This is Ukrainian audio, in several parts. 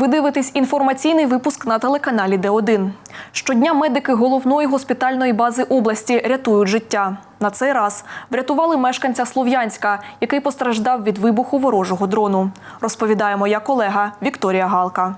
Ви дивитесь інформаційний випуск на телеканалі Д1. Щодня медики головної госпітальної бази області рятують життя. На цей раз врятували мешканця Слов'янська, який постраждав від вибуху ворожого дрону. Розповідає моя колега Вікторія Галка.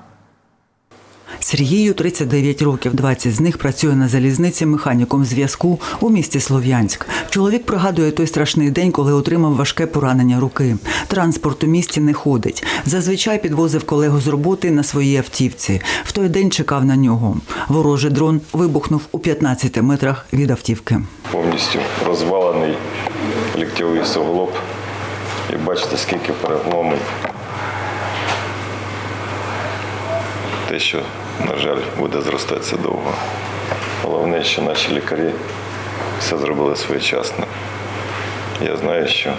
Сергію 39 років, 20 з них працює на залізниці механіком зв'язку у місті Слов'янськ. Чоловік пригадує той страшний день, коли отримав важке поранення руки. Транспорт у місті не ходить. Зазвичай підвозив колегу з роботи на своїй автівці. В той день чекав на нього. Ворожий дрон вибухнув у 15 метрах від автівки. повністю розвалений ліктьовий суглоб. І бачите, скільки переломів. Те, що, на жаль, буде зростатися довго. Головне, що наші лікарі все зробили своєчасно. Я знаю, що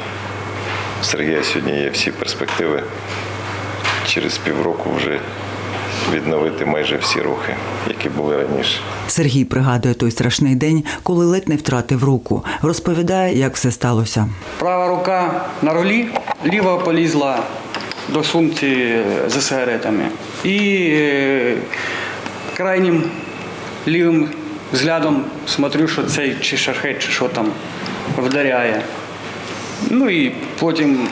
у Сергія сьогодні є всі перспективи через півроку вже відновити майже всі рухи, які були раніше. Сергій пригадує той страшний день, коли ледь не втратив руку. Розповідає, як все сталося. Права рука на рулі, ліва полізла до сумці з сигаретами. І е, крайнім лівим взглядом смотрю, що цей чи шахет, чи що там вдаряє. Ну і потім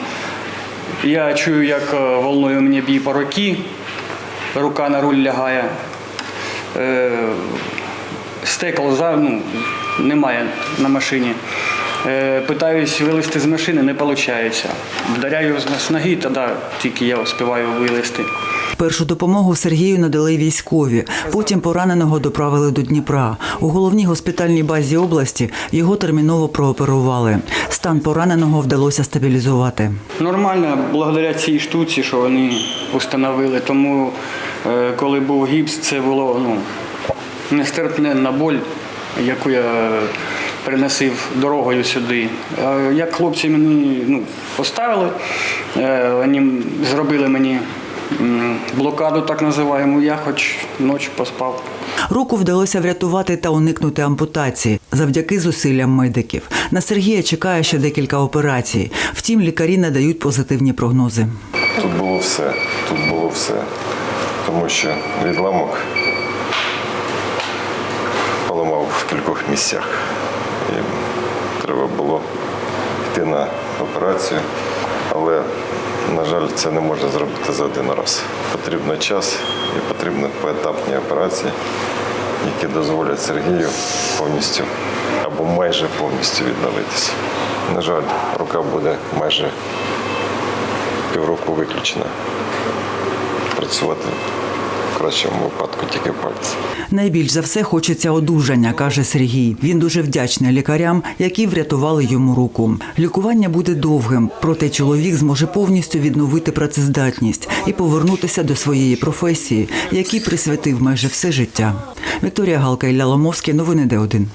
я чую, як е, волною мені б'є по руці, рука на руль лягає. Е, стекол за, ну, немає на машині. Е, Питаюсь вилізти з машини, не виходить. Вдаряю з ноги, тоді тільки я успіваю вилізти. Першу допомогу Сергію надали військові. Потім пораненого доправили до Дніпра. У головній госпітальній базі області його терміново прооперували. Стан пораненого вдалося стабілізувати. Нормально, благодаря цій штуці, що вони встановили. Тому, е, коли був гіпс, це було ну, нестерпна боль, яку я приносив дорогою сюди. Як хлопці мені ну, поставили, е, вони зробили мені блокаду, так називаємо, я хоч ночі поспав. Руку вдалося врятувати та уникнути ампутації завдяки зусиллям медиків. На Сергія чекає ще декілька операцій. Втім, лікарі надають позитивні прогнози. Тут було все, тут було все. Тому що відламок поламав в кількох місцях. І треба було йти на операцію, але, на жаль, це не можна зробити за один раз. Потрібен час і потрібні поетапні операції, які дозволять Сергію повністю або майже повністю відновитися. На жаль, рука буде майже півроку виключена. Працювати кращому випадку тільки пальці. Найбільш за все хочеться одужання, каже Сергій. Він дуже вдячний лікарям, які врятували йому руку. Лікування буде довгим, проте чоловік зможе повністю відновити працездатність і повернутися до своєї професії, якій присвятив майже все життя. Вікторія Галка Ілля Ломовський, новини Д1.